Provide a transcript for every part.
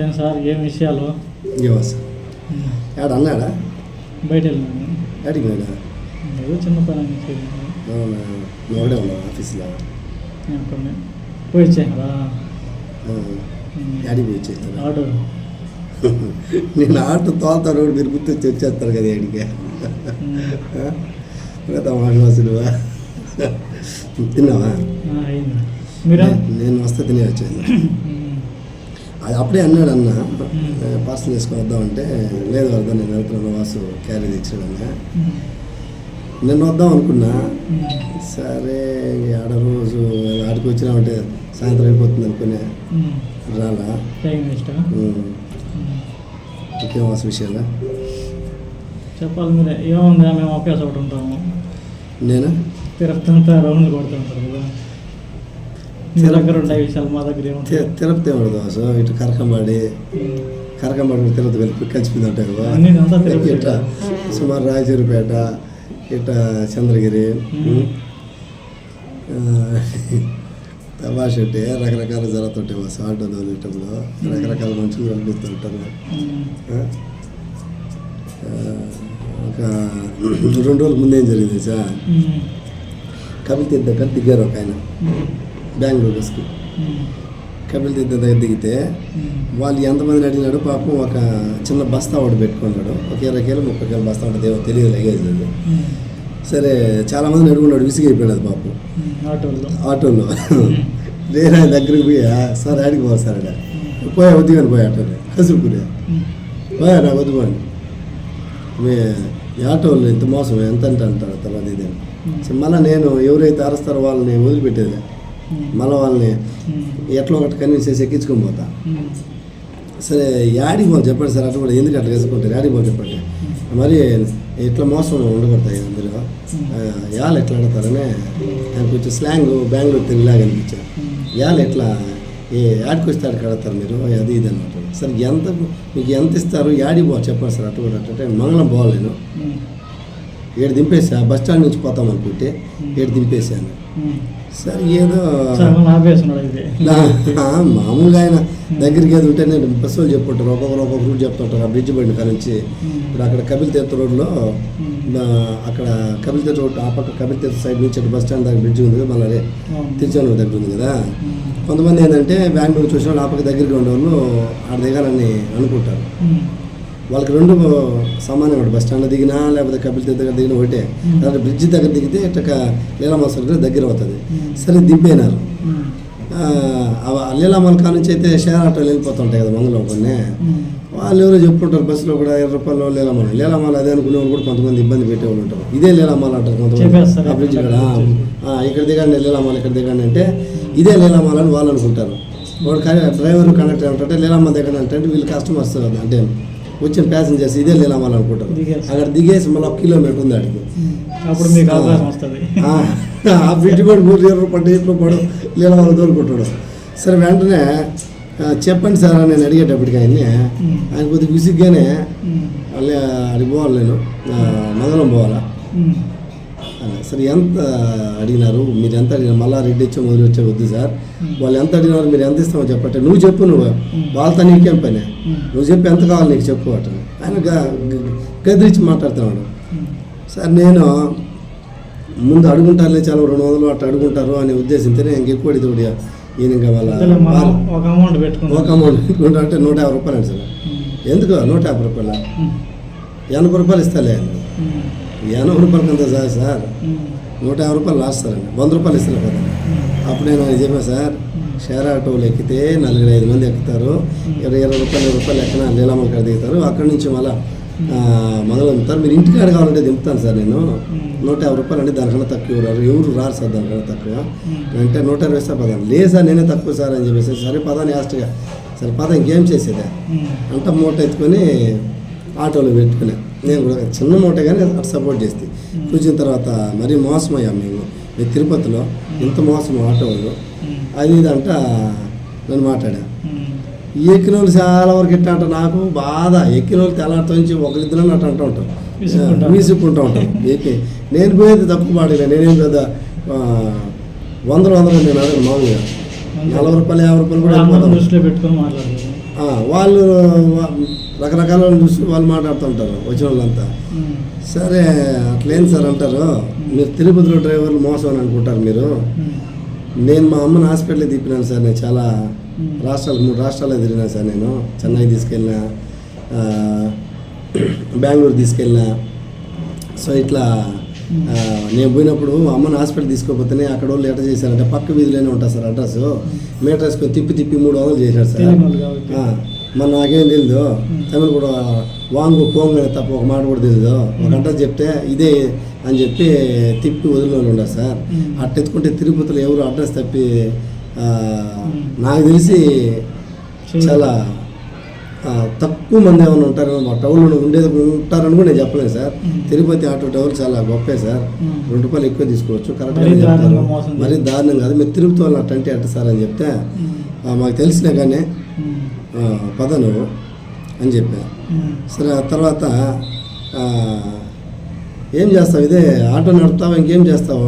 ఏం సార్ ఏం విషయాలు? ఏవో సార్. ఆడ అన్నాడా బయట వెళ్ళినాను ఆడికి పోయినా? ఏదో చిన్న పని అనేసి వెళ్ళాను. అవునా? నువ్వు ఒకడే ఉన్నావు ఆఫీస్లో? నేను కొన్ని పోయి వచ్చాను ఆడికి పోయి వచ్చేస్తాను ఆటో. నేను ఆటో తోలుతాను కూడా మీరు గుర్తొచ్చి వచ్చేస్తారు కదా ఆడికి తమాషలు తిన్నావా అయింది. నేను వస్తే తినే వచ్చాను ఉమ్. అది అప్పుడే అన్నాడు అన్న. పార్సల్ వేసుకొని వద్దామంటే లేదు వద్దా నేను వెళ్తున్నాను వాసు క్యారీ తెచ్చాడన్నా ఉమ్. నేను వద్దాం అనుకున్నా. సరే ఆడ రోజు ఆడికి వచ్చినామంటే సాయంత్రం అయిపోతుంది అనుకునే. రాలా. ఇంకేం వాసు విషయాలు? చెప్పాలి మీరే. ఏముంది మేము ఒకే చోట ఉంటాము. నేను? తిరుపతి రౌండ్లు కొడుతూ ఉంటారు కదా. మీ దగ్గర ఉండే విషయాలు మా దగ్గర ఏముంటాయి తి- తిరుపతి ఏమడదు వాసు ఇటు కరకంబాడి ఉమ్. కరకంబాడి కూడా తిరుపతి వెళ్ళి కలిసిపోయింది ఉంటాయి కదా అన్నీ అంతా తిరుపతి. ఇట్ట సుమారు రాయచూరుపేట ఇట్ట చంద్రగిరి ఉమ్. తమాష అంటే రకరకాల జరుగుతుంటాయి వాసు ఆటో తోలేటప్పుడు రకరకాల మనుషులు కనిపిస్తుంటారు ఉమ్. ఆ? ఆ, ఒక రెండు రోజుల ముందు ఏం జరిగింది సార్ ఉమ్. కపిల్ తీర్థ దగ్గర దిగారు ఒక ఆయన ఉమ్. బెంగళూరు బస్కి. కపిల్ తీర్థ దగ్గర దిగితే. వాళ్ళు ఎంతమందిని అడిగినాడు పాపం ఒక చిన్న బస్తా ఒకటి పెట్టుకున్నాడు ఒక ఇరవై కేలు ముప్పై కేలు బస్తా ఉంటుంది ఏమో తెలియదు లగేజ్ అది. సరే చాలా మందిని అడుగున్నాడు విసిగైపోయాడు అది పాపం ఉమ్. ఆటోల్లో ఆటోలో వేరే ఆయన దగ్గరికి పోయి "ఆ, సార్ ఆడికి పోవాలి సార్ అక్కడ పోయా వద్దు కానీ పోయా ఆటోలో హసుకునే. పోయా నా వద్దు పోండి మీ ఆటోలు ఇంత మోసం ఎంత అంటే అంటారు తర్వాత ఇది మళ్ళీ నేను ఎవరైతే అరుస్తారో వాళ్ళని వదిలిపెట్టేది. మళ్ళీ వాళ్ళని ఎట్లా ఒకటి కన్విన్స్ చేసి ఎక్కించుకొని పోతా. సరే యాడికి పోవాలి చెప్పండి సార్ అట్లా కూడా ఎందుకు అట్లా వేసుకుంటారు యాడికి పోవాలి చెప్పండి. మరి ఇట్లా మోసం ఉండకూడదు అందులో యాలు ఎట్లా ఆడతారనే ఆయన కొంచెం స్లాంగ్ బెంగళూరు తెలుగులాగా అనిపించారు యాలు ఎట్లా ఏ యాడికి వస్తే ఆడికి ఆడతారు మీరు? అది ఇది అనమాట సార్ ఎంత మీకు ఎంత ఇస్తారు? యాడి పోవాలి చెప్పండి సార్ అటు కూడా అంటే మంగళం పోవాలి నేను. ఏడు దింపేసా బస్ స్టాండ్ నుంచి పోతాం అనుకుంటే ఏడు దింపేశాను. సరే ఏదో మామూలుగా ఆయన దగ్గరికి ఏది ఉంటే నేను బస్సు వాళ్ళు చెప్పుంటారు ఒక్కొక్కరు ఒక్కొక్క రూట్ చెప్తుంటారు ఆ బ్రిడ్జ్ బండి కాడ నుంచి ఇప్పుడు అక్కడ కపిల్ తీర్థ రోడ్లో అక్కడ కపిల్ తీర్థ రోడ్ ఆ పక్క కపిల్ తీర్థ సైడ్ నుంచి అటు బస్ స్టాండ్ దగ్గర బ్రిడ్జ్ ఉంది కదా మళ్ళీ అవును. తిరుచానూరు దగ్గర ఉంది కదా. కొంతమంది ఏంటంటే బెంగళూరు చూసిన వాళ్ళు ఆ పక్క దగ్గరికి ఉండేవాళ్ళు ఆడ దిగాలని అనుకుంటారు. వాళ్ళకి రెండు సమానం బస్ స్టాండ్లో దిగినా లేకపోతే కపిల్ దగ్గర దిగినా ఒకటే. తర్వాత బ్రిడ్జ్ దగ్గర దిగితే ఇట్లా లీలామాసర్ దగ్గర అవుతుంది. సరే దింపేనారు. లీలామాల కా నుంచి అయితే షేర్ ఆటోలు వెళ్ళిపోతుంటాయి కదా మంగళం కొన్ని. వాళ్ళు ఎవరో చెప్పుకుంటారు బస్సులో కూడా ఇరవై రూపాయలు లీలామాల. లీలామాల అదే అనుకునే వాళ్ళు కూడా కొంతమంది ఇబ్బంది పెట్టేవాళ్ళు ఉంటారు. ఇదే లీలామాల అంటారు కొంతమంది. ఆ బ్రిడ్జ్ ఇక్కడ ఆ, ఇక్కడ దిగండి లీలామాల ఇక్కడ దిగండి అంటే ఇదే లీలామాల అని వాళ్ళు అనుకుంటారు. వాడు డ్రైవర్ కండక్టర్ ఏమంటే లీలామాల దగ్గర అంటే వీళ్ళు కస్టమర్స్ అంటే వచ్చిన ప్యాసింజర్స్ ఇదే లీలామాల అనుకుంటారు. అక్కడ దిగేసి మళ్ళీ ఒక కిలోమీటర్ ఉంది అడిగి. అప్పుడు మీకు అవకాశం వస్తుంది ఆ బ్రిడ్జ్ కూడా మూడు ఇరవై పడ్డ ఇంట్లో పడు లీలామాల తోలుకుంటాడు సరే వెంటనే చెప్పండి సార్ అని నేను అడిగేటప్పటికి ఆయన్ని. ఆయన కొద్దిగా విసిగ్గానే. మళ్ళీ అడిగి పోవాలి నేను మంగళం పోవాలా. సరే ఎంత అడిగినారు? మీరు ఎంత అడిగినారు? మళ్ళా రెడ్డి వచ్చే మొదలు వచ్చే వద్దు సార్. వాళ్ళు ఎంత అడిగినారు మీరు ఎంత ఇస్తామో చెప్పంటే నువ్వు చెప్పు నువ్వు. వాళ్ళతో నీకేం పని. నువ్వు చెప్పి ఎంత కావాలి నీకు చెప్పు ఆయన గదిరించి మాట్లాడుతున్నాడు. సార్ నేను ముందు అడుగుంటారులే చాలా రెండు వందలు అట్లా అడుగుంటారు అనే ఉద్దేశంతోనే ఇంకెక్కువ అడిగి ఈయన ఇంకా వాళ్ళ ఒక అమౌంట్ పెట్టుకుందాం. ఒక అమౌంట్ పెట్టుకుంటా అంటే నూట యాభై రూపాయలు అండి సార్. ఎందుకు నూట యాభై రూపాయల. ఎనభై రూపాయలు ఇస్తాలే. ఎనభై రూపాయలకి అంత సార్ సార్. నూట యాభై రూపాయలు లాస్ట్ సార్ అండి. వంద రూపాయలు ఇస్తారు కదా. అప్పుడు నేను చెప్పాను సార్ షేర్ ఆటోలు ఎక్కితే నలుగురు ఐదు మంది ఎక్కుతారు. ఇరవై ఇరవై రూపాయలు ఇరవై రూపాయలు ఎక్కన లీలామల కాడ దిగుతారు. అక్కడి నుంచి మళ్ళీ మొదలు దింపుతారు మీరు ఇంటికి కావాలంటే దింపుతాను సార్ నేను. నూట యాభై రూపాయలు అంటే దానికన్నా తక్కువ రారు ఎవరు రారు సార్ దానికన్నా తక్కువ. అంటే నూట ఇరవై సార్ పదాన్ని లేదు సార్ నేనే తక్కువ సార్ అని చెప్పేసి. సరే పదాన్ని యాస్ట్గా. సరే పద ఇంకేం చేసేదే. అంట మూట ఎత్తుకొని ఆటోలో పెట్టుకునే. నేను కూడా చిన్న మూట కానీ అటు సపోర్ట్ చేస్తే. కూర్చున్న తర్వాత మరీ మోసం అయ్యాం మేము. మేము తిరుపతిలో ఇంత మోసం ఆటోలు. ఉమ్. అది ఇది అంట నేను మాట్లాడా. ఎక్కిన వాళ్ళు చాలా వరకు ఎట్లా అంట నాకు బాధ. ఎక్కిన వాళ్ళు తెల్లారితో నుంచి ఒకరిద్దరు అట్లా అంటూ ఉంటాం. విసుక్కుంటూ ఉంటాం. ఎక్కి నేను పోయేది తప్పు పాడలే నేనేం పెద్ద వందలు వందలు నేను అడగను మామూలుగా. నలభై రూపాయలు యాభై రూపాయలు కూడా వాళ్ళు రకరకాల చూసి వాళ్ళు మాట్లాడుతుంటారు వచ్చిన వాళ్ళంతా. సరే అట్లేం సార్ అంటారు? మీరు తిరుపతిలో డ్రైవర్లు మోసం అని అనుకుంటారు మీరు. నేను మా అమ్మని హాస్పిటల్ తిప్పినాను సార్ నేను చాలా. రాష్ట్రాలు మూడు రాష్ట్రాల్లో తిరిగినా సార్ నేను. చెన్నై తీసుకెళ్ళినా బెంగళూరు తీసుకెళ్ళినా. సో ఇట్లా నేను పోయినప్పుడు అమ్మని హాస్పిటల్ తీసుకోకపోతేనే అక్కడ వాళ్ళు ఎట్లా చేశారంటే పక్క వీధిలోనే ఉంటుంది సార్ అడ్రస్ మీటర్ వేసుకొని తిప్పి తిప్పి మూడు వందలు చేశారు సార్. మన నాకేం తెలియదు తమిళ కూడా వాంగు పోంగనే తప్ప ఒక మాట కూడా తెలియదు ఒక అడ్రస్ చెప్తే ఇదే అని చెప్పి తిప్పి వదిలిన ఉండరు సార్. మ్మ్. అట్ట ఎత్తుకుంటే తిరుపతిలో ఎవరు అడ్రస్ తప్పి. నాకు తెలిసి. చాలా తక్కువ మంది ఏమైనా ఉంటారు మా టౌన్లో ఉండేది ఉంటారని కూడా నేను చెప్పలేను సార్. తిరుపతి ఆటో టవర్ చాలా గొప్పే సార్. రెండు రూపాయలు ఎక్కువ తీసుకోవచ్చు. మరీ కరెక్ట్గా చెప్తారు మరీ దారుణం కాదు మీరు తిరుపతి వాళ్ళు అట్టంటే అట్ట సార్ అని చెప్తే మాకు తెలిసినా కానీ ఉమ్. ఆ, పద నువ్వు అని చెప్పా. ఉమ్. సరే ఆ తర్వాత ఏం చేస్తావు? ఇదే ఆటో నడుపుతావా? ఇంకేం చేస్తావు.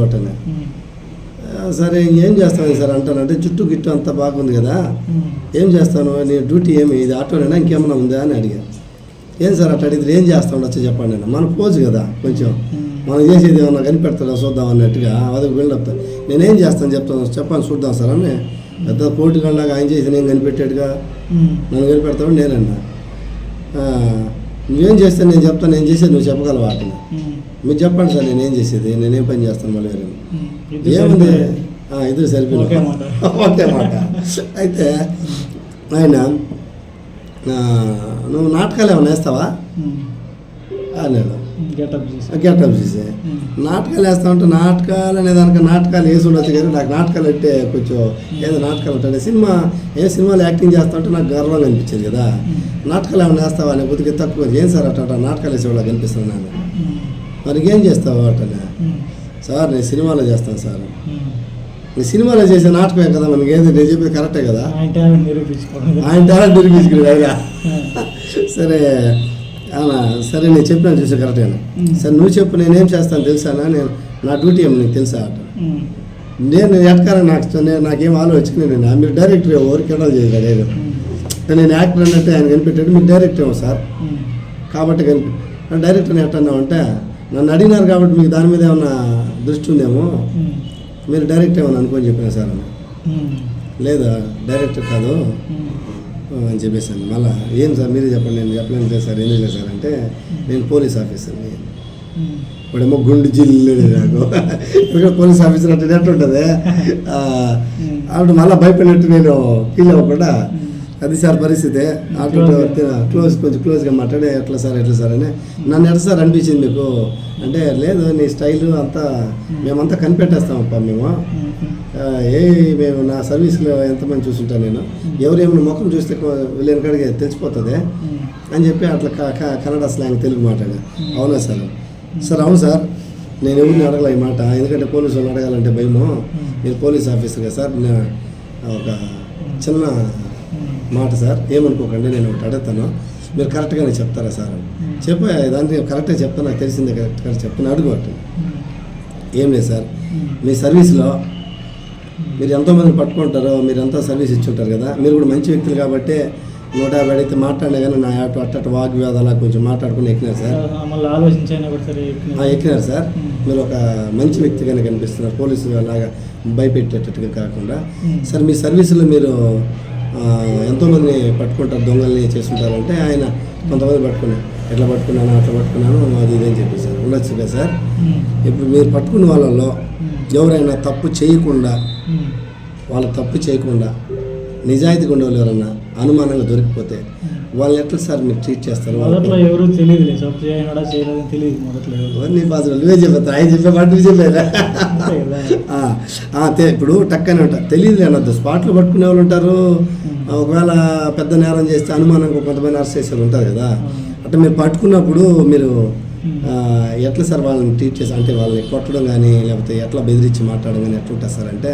ఆ, సరే ఇంకేం చేస్తావు సార్ అంటానంటే చుట్టూ గిట్టు అంతా బాగుంది కదా. ఏం చేస్తాను? నీ డ్యూటీ ఏమి? ఇది ఆటోనేనా? ఇంకేమైనా ఉందా అని అడిగా. ఏం సార్ అట్లా అడిగితే ఏం చేస్తా ఉండొచ్చు చెప్పండి నేను మన పోజు కదా కొంచెం. మనం చేసేది ఏమన్నా కనిపెడతాడా? చూద్దాం అన్నట్టుగా. అది బిల్డప్ నేనేం చేస్తాను? చెప్తాను. చెప్పాను చూద్దాం సార్ అని. పెద్ద పోటీ కళ్ళగా ఆయన చేసి నేను కనిపెట్టాడుగా. నన్ను కనిపెడతాడు నేనన్నా నువ్వేం చేస్తే నేను చెప్తాను నేను చేసేది నువ్వు చెప్పగలవు వాటిని. మీరు చెప్పండి సార్ నేనేం చేసేది నేనేం పని చేస్తాను మళ్ళీ ఏముంది? ఇద్దరు సరిపోయింది ఒకే మాట. అయితే ఆయన నువ్వు నాటకాలు ఏమైనా వేస్తావా? ఉమ్. గెటప్ చేసి. నాటకాలు వేస్తా ఉంటే నాటకాలు అనే దానికి నాటకాలు వేసి ఉండొచ్చు కానీ నాకు నాటకాలు అంటే కొంచెం ఏదో నాటకాలు ఉంటాయి. సినిమా ఏ సినిమాలో యాక్టింగ్ చేస్తా ఉంటే నాకు గర్వంగా అనిపించేది కదా. నాటకాలు ఏమైనా వేస్తావా? అని కొద్దిగా తక్కువ ఏం సార్ అట్ట నాటకాలు వేసేవాళ్ళకి అనిపిస్తుంది నాకు. ఉమ్. మరి ఏం చేస్తావు అట్టనే. సార్ నేను సినిమాలో చేస్తాను సార్. ఉమ్. నీ సినిమాలో చేసే నాటకమే కదా మనకి ఏది నేను చెప్పేది కరెక్టే కదా. ఆయన టాలెంట్ నిరూపించుకోవడం. ఆయన టాలెంట్ ఉమ్. సరే. ఆయన సరే నేను చెప్పినాను చూసా కరెక్ట్గా మ్మ్. సరే నువ్వు చెప్పు నేనేం చేస్తాను తెలుసానా నేను నా డ్యూటీ ఏమో నీకు తెలుసా అట. నేను ఎట్కారా నాకు నేను నాకేం ఆలోచించుకునే నేను మీరు డైరెక్టర్ ఎవరికి ఎడలు చేయలేదు నేను. నేను యాక్టర్ అన్నట్టు ఆయన కనిపెట్టాడు మీరు డైరెక్టర్ ఏమో సార్. కాబట్టి కనిపి డైరెక్టర్ని ఎట్టన్నావు అంటే నన్ను అడిగినారు కాబట్టి మీకు దాని మీద ఏమన్నా దృష్టి ఉందేమో. మీరు డైరెక్ట్ ఏమని అనుకొని చెప్పిన సార్. లేదా డైరెక్టర్ కాదు అని చెప్పేసాను మళ్ళీ ఏం సార్ మీరే చెప్పండి నేను చెప్పలేను లేదు సార్ ఎందుకు లేదు సార్ అంటే నేను పోలీస్ ఆఫీసర్ని. ఇప్పుడేమో గుండు జిల్లు నాకు. ఇక్కడ పోలీస్ ఆఫీసర్ అంటే ఆ, ఆవిడ మళ్ళీ భయపడినట్టు నేను ఫీల్ అవ్వకుండా అది సార్ పరిస్థితి ఆటో క్లోజ్ కొంచెం క్లోజ్గా మాట్లాడి ఎట్లా సార్ ఎట్లా సార్ అని. నన్ను ఎట్లా సార్ అనిపించింది మీకు? అంటే లేదు నీ స్టైల్ అంతా మేమంతా కనిపెట్టేస్తామప్ప మేము. ఆ, ఏ మేము నా సర్వీస్లో ఎంతమంది చూసుంటాను నేను. ఎవరేమైనా ముఖం చూస్తే వెళ్ళిన కాడికి తెలిసిపోతుంది. అని చెప్పి అట్లా కన్నడ స్లాంగ్ తెలుగు మాట్లాడా. అవునా సార్? సార్ అవును సార్. నేను ఎవరిని అడగల ఈ మాట. ఎందుకంటే పోలీసు అడగాలంటే భయము. మీరు పోలీస్ ఆఫీసర్ కదా సార్. నా ఒక చిన్న. మాట సార్ ఏమనుకోకండి నేను ఒకటి అడుగుతాను మీరు కరెక్ట్గానే చెప్తారా సార్ అని చెప్పా దానికి కరెక్ట్గా చెప్తాను నాకు తెలిసిందే కరెక్ట్గా చెప్తాను అడుగు. ఏం లేదు సార్. మీ సర్వీస్లో మీరు ఎంతోమంది పట్టుకుంటారో మీరు ఎంతో సర్వీస్ ఇచ్చి ఉంటారు కదా మీరు కూడా మంచి వ్యక్తులు కాబట్టి నూట యాభై అడిగితే మాట్లాడినా కానీ నా అటు అట్ట వాగ్వివాదాలు కొంచెం మాట్లాడుకుని ఎక్కినారు సార్ ఎక్కినారు సార్. మీరు ఒక మంచి వ్యక్తిగానే కనిపిస్తున్నారు పోలీసు లాగా భయపెట్టేటట్టుగా కాకుండా. సార్ మీ సర్వీసులో మీరు ఎంతోమందిని పట్టుకుంటారు దొంగల్ని చేస్తుంటారంటే ఆయన కొంతమంది పట్టుకున్నారు ఎట్లా పట్టుకున్నాను అట్లా పట్టుకున్నాను అది ఇది అని చెప్పి సార్ ఉండొచ్చు కదా సార్. ఇప్పుడు మీరు పట్టుకున్న వాళ్ళల్లో ఉమ్. ఎవరైనా తప్పు చేయకుండా. వాళ్ళు తప్పు చేయకుండా నిజాయితీగా ఉండే వాళ్ళు ఎవరన్నా అనుమానంగా దొరికిపోతే వాళ్ళని ఎట్లా సార్ మీరు ట్రీట్ చేస్తారు? మొదట్లో ఎవరు చేయడా తెలియదు మొదట్లో నీ బాధలు నువ్వే చెప్పారు ఆయన చెప్పే మాట నువ్వు ఇప్పుడు టక్కనే ఉంటా తెలియదు అనొద్దు స్పాట్లో పట్టుకునే వాళ్ళు ఉంటారు. ఒకవేళ పెద్ద నేరం చేస్తే అనుమానంగా కొంతమంది అరెస్ట్ చేసే వాళ్ళు ఉంటారు కదా. అంటే మీరు పట్టుకున్నప్పుడు మీరు ఎట్లా సార్ వాళ్ళని ట్రీట్ చేసి అంటే వాళ్ళని కొట్టడం కానీ లేకపోతే ఎట్లా బెదిరించి మాట్లాడడం కానీ ఎట్లా ఉంటుంది సార్ అంటే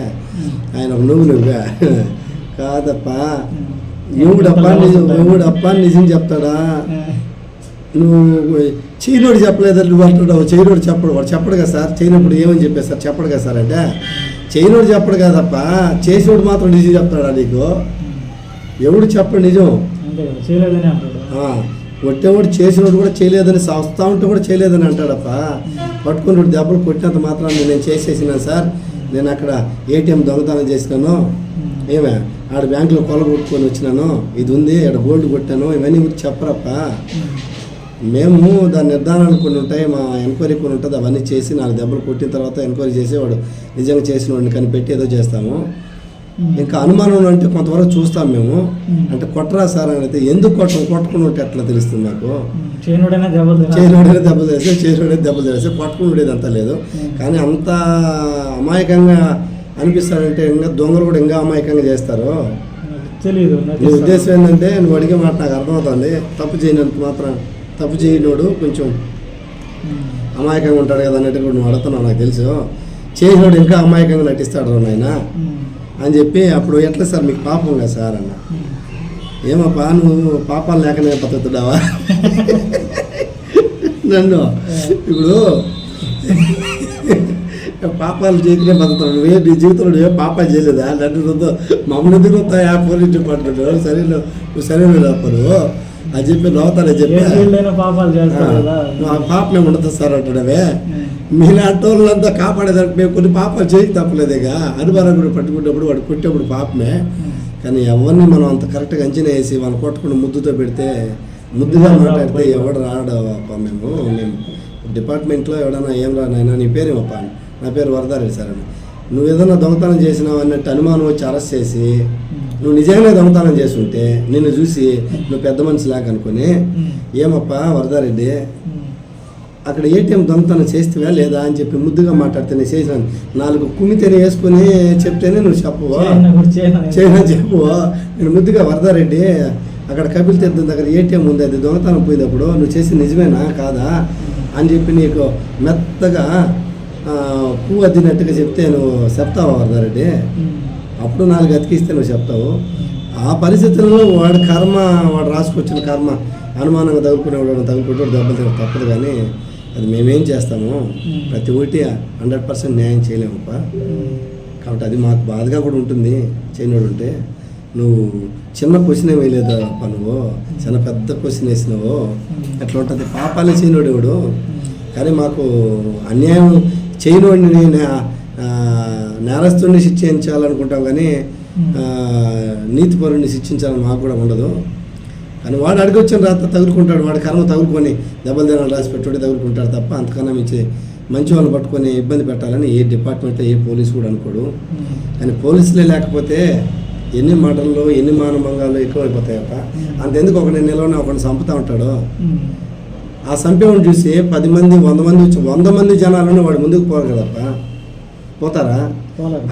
ఆయన ఒక నువ్వు నువ్వుగా కాదప్పా. ఎవడప్పా నిజం ఎవడప్పా నిజం చెప్తాడా? నువ్వు చైనోడు చెప్పలేదు నువ్వు అంటున్నావు. చైనోడు చెప్పడు. వాడు చెప్పడు కదా సార్. చైనప్పుడు ఏమని చెప్పారు సార్? చెప్పడు కదా సార్ అంటే చేయనోడు చెప్పడు కదప్ప. చేసినోడు మాత్రం నిజం చెప్తాడా నీకు? ఎవడు చెప్పడు నిజం? కొట్టేవాడు చేసినోడు కూడా చేయలేదని వస్తా ఉంటే కూడా చేయలేదని అంటాడప్ప. పట్టుకుని దెబ్బలు కొట్టినంత మాత్రం నేను చేసేసినాను సార్. నేను అక్కడ ఏటీఎం దొంగతనం చేసినాను. ఏమే ఆడ బ్యాంకులో కొల కొట్టుకొని వచ్చినాను ఇది ఉంది ఇక్కడ గోల్డ్ కొట్టాను ఇవన్నీ ఊరికి చెప్పరప్ప. మేము దాని నిర్ధారణలు కొన్ని ఉంటాయి మా ఎంక్వైరీ కొన్ని ఉంటుంది అవన్నీ చేసి నాలుగు దెబ్బలు కొట్టిన తర్వాత ఎంక్వైరీ చేసి వాడు నిజంగా చేసిన వాడిని కనిపెట్టి ఏదో చేస్తాము. ఇంకా అనుమానం అంటే కొంతవరకు చూస్తాం మేము. అంటే కొట్టరా సార్ అని అయితే ఎందుకు కొట్టం? కొట్టుకుని ఉంటే ఎట్లా తెలుస్తుంది నాకు చేయనుడైనా దెబ్బలు తినాలి. చేరుడే దెబ్బలు తెలిస్తే పట్టుకుని ఉండేది అంతా లేదు. కానీ అంత అమాయకంగా అనిపిస్తాడంటే ఇంకా దొంగలు కూడా ఇంకా అమాయకంగా చేస్తారు? తెలీదు నీ ఉద్దేశం ఏంటంటే నువ్వు అడిగే మాట నాకు అర్థమవుతుంది. తప్పు చేయనంత మాత్రం తప్పు చేయనోడు కొంచెం అమాయకంగా ఉంటాడు కదా అన్నట్టు కూడా నువ్వు అడుగుతున్నావు నాకు తెలుసు. చేసినోడు ఇంకా అమాయకంగా నటిస్తాడు నాయన. అని చెప్పి అప్పుడు ఎట్లా సార్ మీకు పాపం కదా సార్ అన్న? ఏమప్పా నువ్వు పాపాలు లేకనే బతుకుతున్నావా? నన్ను ఇప్పుడు పాపాలు చేయకనే బతుకుతావు నువ్వే నీ జీవితంలో నువ్వే పాపాలు చేయలేదా? నన్ను మమ్మల్ని ఎందుకు వస్తాయా పోలీస్ డిపార్ట్మెంట్ సరే నువ్వు సరే నువ్వు అది చెప్పి నవ్వుతానని ఏ చెప్పి ఆ పాపమే ఉండదు సార్ అంటాడవే మీలాంటి వాళ్ళంతా కాపాడేదానికి మేము కొన్ని పాపాలు చేయక తప్పలేదేగా అనుభవం కూడా పట్టుకున్నప్పుడు వాడు కొట్టేప్పుడు పాపమే. కానీ ఎవరిని మనం అంత కరెక్ట్గా అంచనా వేసి వాళ్ళు కొట్టకుండా ముద్దుతో పెడితే ముద్దుగా మాట్లాడితే ఎవడు రాడు అప్ప మేము. మేము డిపార్ట్మెంట్లో ఎవడన్నా ఏం రా నాయనా నీ పేరు అప్ప నా పేరు వరదారెడ్డి సార్ అని నువ్వు ఏదైనా దొంగతనం చేసినావు అన్నట్టు అనుమానం వచ్చి అరెస్ట్ చేసి నువ్వు నిజంగానే దొంగతనం చేసి ఉంటే నిన్ను చూసి నువ్వు పెద్ద మనిషి లాగా అనుకుని ఏమప్పా వరదారెడ్డి? అక్కడ ఏటీఎం దొంగతనం చేస్తేవా లేదా అని చెప్పి ముద్దుగా మాట్లాడితే నేను చేసినాను. నాలుగు కుమ్మితేనే వేసుకొని చెప్తేనే నువ్వు చెప్పవా. చేయనా చెప్పు నేను ముద్దుగా వరదారెడ్డి అక్కడ కపిల్ తీర్థం దగ్గర ఏటీఎం ఉంది అది దొంగతనం పోయినప్పుడు నువ్వు చేసి నిజమేనా? కాదా? అని చెప్పి నీకు మెత్తగా పువ్వు అద్దినట్టుగా చెప్తే నువ్వు చెప్తావా వరదారెడ్డి. అప్పుడు నాలుగు అతికిస్తే నువ్వు చెప్తావు. ఆ పరిస్థితుల్లో వాడి కర్మ వాడు రాసుకొచ్చిన కర్మ అనుమానంగా తగులుకునేవాడు తగులుకుంటాడు దెబ్బలు తినడం తప్పదు కానీ అది మేమేం చేస్తాము? ప్రతి ఒక్కటి హండ్రెడ్ పర్సెంట్ న్యాయం చేయలేమప్ప. కాబట్టి అది మాకు బాధగా కూడా ఉంటుంది. చేయనోడు ఉంటే నువ్వు చిన్న క్వశ్చన్ ఏమీ లేదు అప్ప నువ్వు? చిన్న పెద్ద క్వశ్చన్ వేసినావు. ఎట్లా ఉంటుంది? పాపాలే చేయనోడు ఎవడు? కానీ మాకు అన్యాయం చేయనోడిని నే- ఆ, నేరస్తుడిని శిక్షించాలనుకుంటాం కానీ నీతిపరుడిని శిక్షించాలని మాకు కూడా ఉండదు. కానీ వాడు అడిగొచ్చిన రాత తగులుకుంటాడు వాడి కర్మ తగులుకొని దెబ్బలు తినాలి రాసి పెట్టుబడి తగులుకుంటాడు తప్ప అంతకన్నా మించి మంచి వాళ్ళని పట్టుకొని ఇబ్బంది పెట్టాలని ఏ డిపార్ట్మెంట్లో ఏ పోలీసు కూడా అనుకోడు. కానీ పోలీసులే లేకపోతే ఎన్ని మటన్లు ఎన్ని మానభంగాలు ఎక్కువైపోతాయప్ప. అంతెందుకు ఒకటి నిలవని ఒకరిని చంపుతా ఉంటాడు. ఆ చంపేవాడిని చూసి పది మంది వంద మంది వచ్చి వంద మంది జనాలను వాడు ముందుకు పోరు కదప్ప. పోతారా.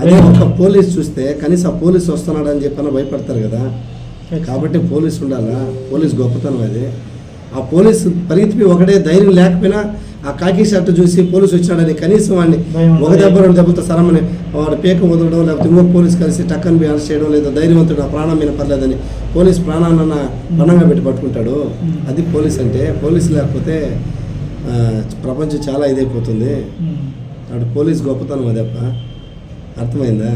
అదే ఒక పోలీస్ చూస్తే కనీసం ఆ పోలీస్ వస్తున్నాడు అని చెప్పని భయపడతారు కదా. కాబట్టి పోలీస్ ఉండాలా? పోలీస్ గొప్పతనం అది. ఆ పోలీసు పరిగెత్తి ఒకటే ధైర్యం లేకపోయినా ఆ కాకి షర్ట్ చూసి పోలీసు వచ్చినాడని కనీసం వాడిని ఒక దెబ్బ రెండు దెబ్బతో సరమని వాడు పేక వదలడం లేకపోతే ఇంకో పోలీస్ కలిసి టక్కని పోయి అరెస్ట్ చేయడం లేదా ధైర్యవంతుడు ఆ ప్రాణం మీద పర్లేదని పోలీస్ ప్రాణాన్న పణంగా పెట్టి పట్టుకుంటాడు. అది పోలీస్ అంటే పోలీస్ లేకపోతే ప్రపంచం చాలా ఇదైపోతుంది. అటు పోలీస్ గొప్పతనం అదప్ప అర్థమైందా?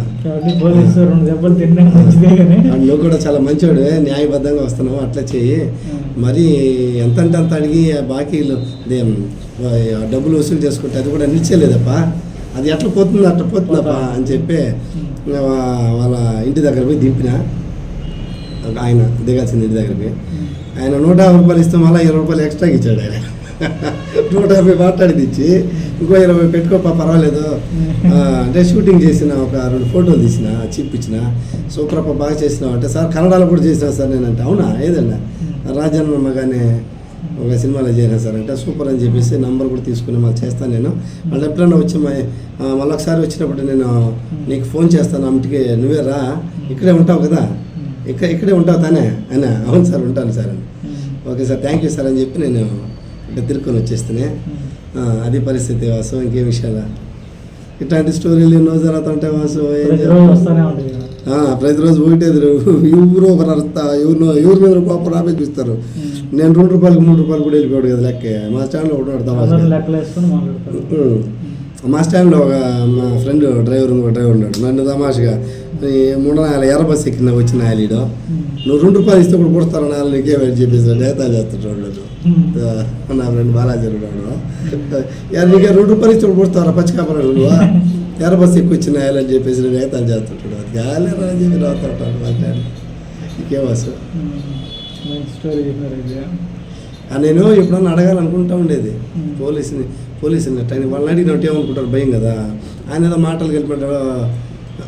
పోలీసు రెండు దెబ్బలు తినడం మంచిదే కానీ ఆ, నువ్వు కూడా చాలా మంచివాడు న్యాయబద్ధంగా వస్తున్నావు అట్లా చెయ్యి. మరి ఎంత అంటే అంత అడిగి బాకీలు డబ్బులు వసూలు చేసుకుంటే అది కూడా నిలిచేలేదప్ప? అది ఎట్లా పోతుంది అట్లా పోతుందప్ప అని చెప్పి వాళ్ళ ఇంటి దగ్గర పోయి దింపిన. ఆయన దిగాల్సిన ఇంటి దగ్గర పోయి ఆయన నూట యాభై రూపాయలు ఇస్తే మళ్ళీ ఇరవై రూపాయలు ఎక్స్ట్రాకి ఇచ్చాడు ఆయన. నూట యాభై మాట్లాడి ఇచ్చి ఇంకో ఇరవై పెట్టుకోపా పర్వాలేదు అంటే షూటింగ్ చేసిన ఒక రెండు ఫోటోలు తీసిన చిప్ ఇచ్చిన. సూపర్ అప్ప బాగా చేసినావు అంటే సార్ కన్నడలో కూడా చేసిన సార్ నేను అంటే అవునా? ఏదన్నా? రాజన్న మగానే ఒక సినిమాలో చేరినా సార్ అంటే సూపర్ అని చెప్పేసి నంబర్ కూడా తీసుకుని మళ్ళీ చేస్తాను నేను. మళ్ళీ ఎప్పుడైనా వచ్చి మళ్ళీ ఒకసారి వచ్చినప్పుడు నేను నీకు ఫోన్ చేస్తాను అమ్మటికి నువ్వే రా. ఇక్కడే ఉంటావు కదా. ఇక్కడ ఇక్కడే ఉంటావు తానే. అయినా అవును సార్ ఉంటాను సార్ అని. Okay sir thank you sir అని చెప్పి నేను తిరుక్కొని వచ్చేస్తేనే అది పరిస్థితి వాసు ఇంకేం విషయాల. ఇట్లాంటి స్టోరీలు ఎన్నో జరుగుతుంటాయి వాసు ప్రతిరోజు వస్తానే ఉంటుంది కదా. ఆ, ప్రతిరోజు ఒకటే ఎదురు ఎవరు ఒకరు అరుస్తా ఎవరు ఎవరి మీద కోపం రాబే చూస్తారు. నేను రెండు రూపాయలకి మూడు రూపాయలు కూడా వెళ్ళిపోయాడు కదా లెక్క. మా ఛానల్ ఒకటి ఉం. మా స్టాండ్లో ఒక మా ఫ్రెండ్ డ్రైవర్ ఇంకో డ్రైవర్ ఉన్నాడు. నన్ను తమాషగా మూడు నాలుగు ఎర్ర బస్సు ఎక్కిన వచ్చిన ఆయలీడు నువ్వు రెండు రూపాయలు ఇస్తే ఇప్పుడు పుడతారు నాలుగు నీకే వెళ్ళి చెప్పేసి నేత. ఆ, నా ఫ్రెండ్ బాలాజీ ఉన్నాడు. నీకే రెండు రూపాయలు ఇస్తే ఇప్పుడు పుడతారా పచ్చికాపరాడు నువ్వు? ఎర్ర బస్సు ఎక్కువ వచ్చిన అని చెప్పేసి నేను నేతాలు చేస్తుంటాడు. అది గాలేరా అని చెప్పి రావుతుంటాడు మాట్లాడి ఇంకే బస్సు నేను ఎప్పుడన్నా అడగాలనుకుంటా ఉండేది. పోలీసుని పోలీసుని ట్రైన్ వాళ్ళని అడిగినట్టు ఏమనుకుంటారు? భయం కదా. ఆయన ఏదో మాటలు అదే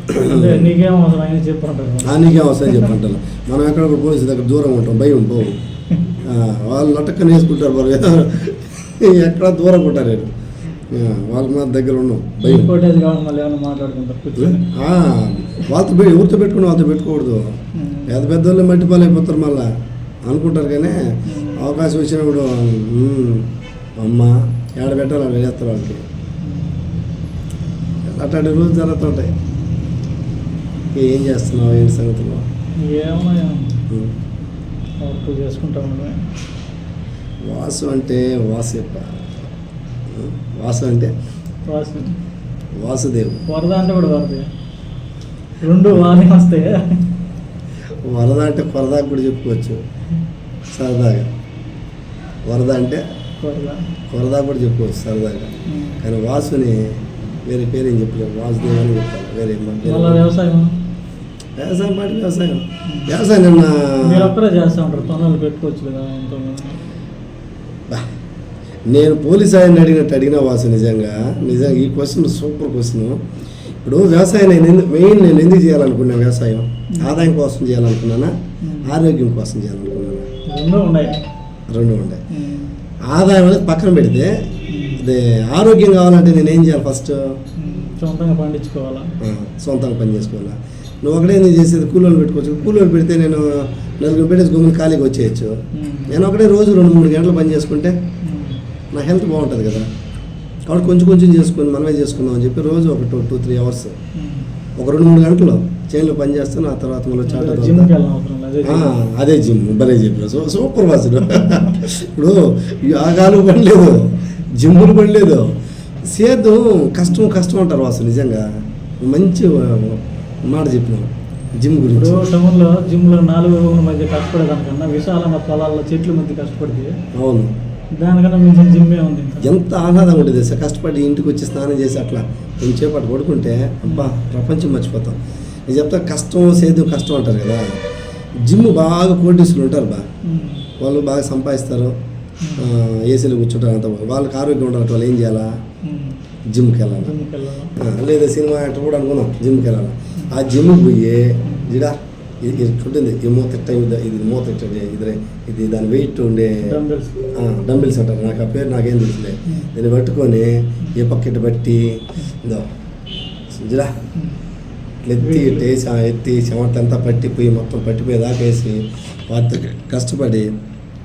నీకేం అవసరం? ఆయన చెప్పంటారు. ఆ నీకేం అవసరం చెప్పంటారు. మనం ఎక్కడ పోలీసు దగ్గర దూరం ఉంటాం భయం పోవు. వాళ్ళు నటక్కని వేసుకుంటారు మరి. ఎక్కడ దూరం ఉంటారు నేను వాళ్ళు మా దగ్గర ఉన్నాం భయం. వాళ్ళతో ఎవరితో పెట్టుకుని వాళ్ళతో పెట్టుకోకూడదు. పెద్ద పెద్ద వాళ్ళు మట్టి పాలైపోతారు మళ్ళా. అనుకుంటారు కానీ అవకాశం వచ్చినప్పుడు "ఉమ్, అమ్మ ఏడ పెట్టాలి చేస్తారు వాళ్ళకి. అట్లాంటి రోజు జరుగుతుంటాయి. ఏం చేస్తున్నావు? ఏంటి సంగతులు. వర్క్ వాసు అంటే వాసు యొక్క వాసు అంటే? వాసు. వాసుదేవ్. వరద అంటే కూడా వరదే. రెండు వానే వస్తాయి. వరద అంటే కొరదా కూడా చెప్పుకోవచ్చు. సరదాగా. వరద అంటే? కొరదా. కూడా చెప్పుకోవచ్చు సరదాగా. కానీ వాసుని వేరే పేరు ఏం చెప్పలేము. వాసుదేవ్ అని చెప్పాలి. వేరే ఏం వ్యవసాయం? వ్యవసాయం పాటి వ్యవసాయం. వ్యవసాయం నిన్న చేస్తూ ఉంటారు పనులు పెట్టుకోవచ్చు కదా నేను పోలీస్ ఆయన్ని అడిగినట్టు అడిగిన వాసు నిజంగా. నిజంగా ఈ క్వశ్చన్ సూపర్ క్వశ్చన్. ఇప్పుడు వ్యవసాయం నేను మెయిన్ నేను ఎందుకు చేయాలనుకున్నా వ్యవసాయం? ఆదాయం కోసం చేయాలనుకున్నానా? ఆరోగ్యం కోసం చేయాలనుకున్నానా? రెండు ఉన్నాయి. రెండు ఉండే. ఉమ్. ఆదాయం అనేది పక్కన పెడితే అదే ఆరోగ్యం కావాలంటే నేను ఏం చేయాలి ఫస్ట్. సొంతంగా పండించుకోవాలా? సొంతంగా పని చేసుకోవాలా? నువ్వు ఒకటే నేను చేసేది కూలీలు పెట్టుకోవచ్చు. కూలీలు పెడితే నేను నలుగురు పెట్టేసి గుమ్మని ఖాళీగా వచ్చేయచ్చు. నేను ఒకటే రోజు రెండు మూడు గంటలు పని చేసుకుంటే. నా హెల్త్ బాగుంటుంది కదా. కాబట్టి కొంచెం కొంచెం చేసుకుని మనమే చేసుకుందాం అని చెప్పి రోజు ఒక టూ టూ త్రీ అవర్స్. ఒక రెండు మూడు గంటలు చైన్లో పని చేస్తాను ఆ తర్వాత మళ్ళీ చాట అదే జిమ్. అదే జిమ్. భలే చెప్పిన సో సూపర్ వాసుడు ఇప్పుడు యాగాలు పడలేదు జిమ్ములు పడలేదు సేద్యం కష్టం కష్టం అంటారు వాసు నిజంగా. మంచి మాట చెప్పినావు జిమ్ ఇప్పుడు గురించి టౌన్లో జిమ్లో నాలుగు రూముల మధ్య కష్టపడేదానికన్నా విశాలంగా పొలాల్లో చెట్ల మధ్య కష్టపడితే అవును. దానికన్నా మించిన జిమ్మే ఉంది. ఎంత ఆహ్లాదంగా ఉంటుంది సార్ కష్టపడి ఇంటికి వచ్చి స్నానం చేసి అట్లా కొంచెంసేపు అటు పడుకుంటే అబ్బా ప్రపంచం మర్చిపోతాం. నేను చెప్తా కష్టం సేద్యం కష్టం అంటారు కదా. జిమ్ బాగా కోటీసులు ఉంటారు బా. వాళ్ళు బాగా సంపాదిస్తారు. ఏసీలో కూర్చుంటారు అంత వాళ్ళకి ఆరోగ్యం ఉండాలి వాళ్ళు ఏం చేయాలా. జిమ్కి వెళ్ళాలి? లేదా సినిమా యాక్టర్ కూడా అనుకున్నాం జిమ్కి వెళ్ళాలి? పోయి జిడా ఇది ఇది ఉంటుంది ఈ మూత ఇట్ట ఇది మూత ఇట్ట ఇది ఇది దాని వెయిట్ ఉండే డంబెల్స్ అంటారు నాకు ఆ పేరు నాకేం Hmm. దీన్ని పట్టుకొని ఏ పక్కటి బట్టి ఇదో జిరా ఇట్లా ఎత్తి ఎత్తి చెమటంతా పట్టిపోయి మొత్తం పట్టిపోయి దాకా వేసి వాటితో కష్టపడి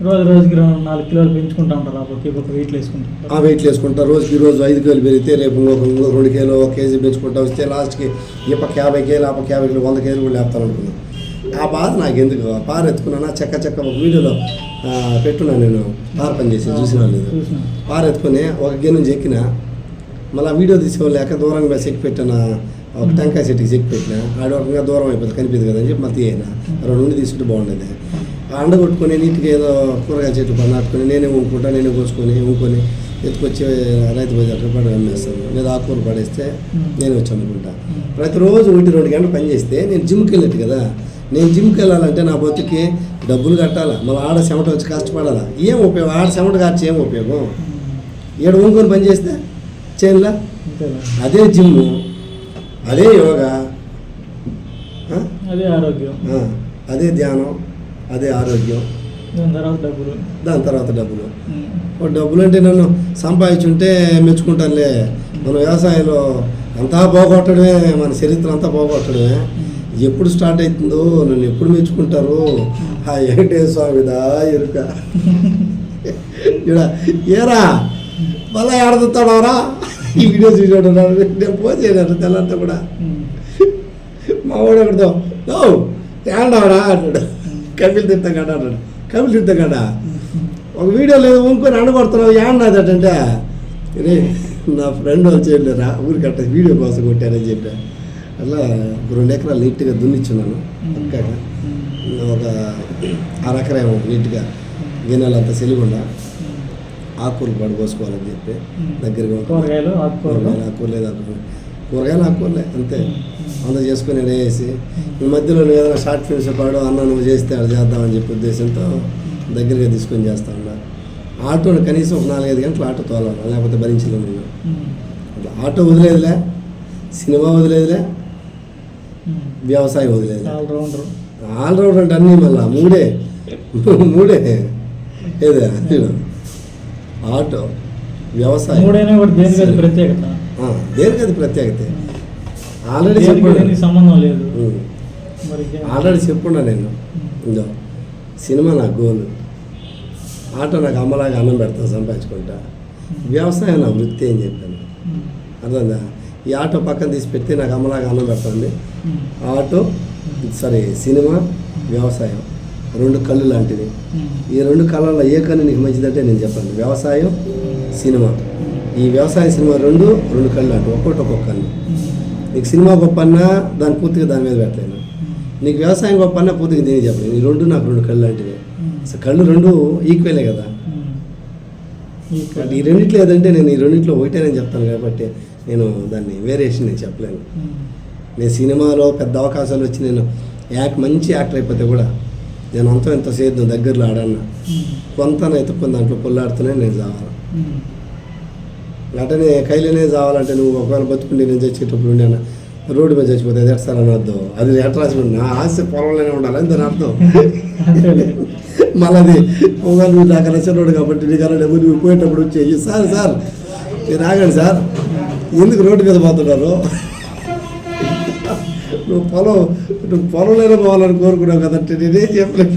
రోజు రోజుకి రెండు నాలుగు కిలోలు పెంచుకుంటా ఉంటారు ఈ పక్క వెయిట్లు వేసుకుంటారు ఆ వెయిట్లు వేసుకుంటా. రోజుకి రోజు ఐదు కేలు పెరిగితే రేపు ఇంకొక ఇంకొక రెండు కేలు ఒక కేజీ పెంచుకుంటా వస్తే లాస్ట్కి ఈ పక్క యాభై కేలు ఆ పక్క యాభై కేలు వంద కేలు కూడా లేపుతాను అనుకున్నాను ఆ బాధ నాకు ఎందుకు పార ఎత్తుకున్నాను? చెక్క చెక్క ఒక వీడియోలో పెట్టున్నాను నేను. పార పని చేసి చూసిన లేదు? పార ఎత్తుకొని ఒక గిన్నె నుంచి ఎక్కిన మళ్ళీ వీడియో తీసుకోలేక దూరంగా చెక్కి పెట్టిన ఒక టెంకాయ చెట్టుకి చెక్కి పెట్టిన ఆడవకంగా దూరం అయిపోతుంది కనిపిస్తుంది కదా అని చెప్పి మళ్ళీ అయినా రెండు నుండి తీసుకుంటే బాగుండేది. అండ కొట్టుకొని నీటికి ఏదో కూరగాయ చెట్టు పని నాటుకొని నేనే ఉంకుంటా నేనే కోసుకొని ఉంకొని ఎత్తుకొచ్చి రైతు బజార్ పడి అమ్మేస్తాను. లేదా ఆకుకూర పడేస్తే నేను వచ్చి అమ్ముకుంటా ప్రతిరోజు ఒకటి రెండు గంటలు పని చేస్తే నేను జిమ్కి వెళ్ళట్టు కదా. నేను జిమ్కి వెళ్ళాలంటే నా బతుకి డబ్బులు కట్టాలా? మళ్ళీ ఆడ చెమట వచ్చి కష్టపడాలా? ఏం ఉపయోగం? ఆడ చెమట కాచి ఏం ఉపయోగం? ఏడు ఊనుకొని పని చేస్తే అంతేలా అదే జిమ్ అదే యోగా? అదే ఆరోగ్యం. అదే ధ్యానం. అదే ఆరోగ్యం. దాని తర్వాత డబ్బులు. డబ్బులు. అంటే నన్ను సంపాదించుంటే మెచ్చుకుంటానులే. మన వ్యవసాయంలో అంతా పోగొట్టడమే మన చరిత్ర అంతా పోగొట్టడమే. ఎప్పుడు స్టార్ట్ అవుతుందో నన్ను ఎప్పుడు మెచ్చుకుంటారు. ఆ వెంకటేశ్వర స్వామిదా ఎరుక. ఏరా? మళ్ళా ఆడుతాడారా ఈ వీడియో చూసాడు నేను పోసేయను తెల్లంతా కూడా. మా వాడు ఓ ఏండావరా అంటాడు. కపిల్ తీర్థగడ అన్నాడు కపిల్ తీర్థగడ ఒక వీడియో లేదు వంకొని అండగొడుతున్నావు ఏండదంటే రే నా ఫ్రెండ్ వాళ్ళు చేయలేరా ఊరికి అట్ట వీడియో కోసం కొట్టారని చెప్పా. అట్లా రెండు ఎకరాలు నీట్గా దున్నిచ్చున్నాను పక్కగా. ఒక అరెకరేమో నీట్గా గిన్నెలంతా సెలిగుండా. ఆకుకూరలు పడుకోసుకోవాలని చెప్పి దగ్గరగా ఆకుకూరలు. ఆకుకూరలు లేదు ఆకుకూరలు. కూరగాయలు ఆకుకూరలే అంతే. అంత చేసుకుని నేను వేసి ఈ మధ్యలో నువ్వు ఏదైనా షార్ట్ ఫిల్మ్స్ పాడు అన్న నువ్వు చేస్తే అది చేద్దామని చెప్పి ఉద్దేశంతో దగ్గరగా తీసుకొని చేస్తా ఉన్నా. ఆటోని కనీసం ఒక నాలుగైదు గంటలు ఆటో తోలాలి లేకపోతే భరించలేము నేను. ఆటో వదిలేదులే సినిమా వదిలేదులే వ్యవసాయం వదిలేదు ఆల్రౌండర్. అంటే అన్నీ మళ్ళా మూడే. మూడే. ఏదే? ఆటో వ్యవసాయం. ప్రత్యేకత. దేనికి అది ప్రత్యేకత? ఆల్రెడీ దేనికి సంబంధం లేదు? ఆల్రెడీ చెప్పున్నా నేను? ఇందో సినిమా నా గోల్ ఆటో నాకు అమ్మలాగా అన్నం పెడతాను సంపాదించుకుంటా. వ్యవసాయం నా వృత్తి అని చెప్పాను. అర్థందా ఈ ఆటో పక్కన తీసి పెడితే నాకు అమ్మలాగా అన్నం పెడుతుంది. ఉం. ఆటో సారీ సినిమా వ్యవసాయం. రెండు కళ్ళు లాంటివి. ఈ రెండు కళ్ళల్లో ఏ కన్ను నీకు మంచిదంటే నేను చెప్పాను. వ్యవసాయం సినిమా. ఈ వ్యవసాయ సినిమా రెండు రెండు కళ్ళు లాంటివి ఒక్కొక్కటి ఒక్కొక్క కన్ను ఉం. నీకు సినిమా గొప్ప అన్నా దాని పూర్తిగా దాని మీద పెట్టలేను నీకు వ్యవసాయం గొప్ప అన్నా పూర్తిగా దీనికి చెప్పలేను ఈ రెండు నాకు రెండు కళ్ళు లాంటివి అసలు కళ్ళు రెండు ఈక్వలే కదా. ఈ రెండిట్లో ఏదంటే నేను ఈ రెండిట్లో ఒకటేనని చెప్తాను కాబట్టి నేను దాన్ని వేరియేషన్ నేను చెప్పలేను ఉం. నేను సినిమాలో పెద్ద అవకాశాలు వచ్చి నేను యాక్ మంచి యాక్టర్ అయిపోతే కూడా నేను అంత ఎంత సేద్దాం దగ్గరలో ఆడన్నా. కొంత ఎత్తుకుని దాంట్లో పొల్లాడుతూనే నేను చావాలి ఉం. అటనే కైలేనే చావాలంటే నువ్వు ఒకవేళ బతుకుండి నేను చచ్చేటప్పుడు ఉండేనా రోడ్డు మీద చచ్చిపోతే అది ఎట్లా అనొద్దు అది ఎట్లా నా ఆశ పొలంలోనే ఉండాలి? అని దాని అర్థం. మళ్ళీ అది ఒకవేళ నువ్వు నాకు నచ్చినోడు కాబట్టి నీకు అలా డబ్బు నువ్వు పోయేటప్పుడు వచ్చేయి సార్ సార్ మీరు ఆగండి సార్. ఎందుకు రోడ్డు మీద పోతున్నారు? నువ్వు పొలం నువ్వు పొలంలోనే పోవాలని కోరుకున్నావు కదంటే నేనేం చెప్పలేదు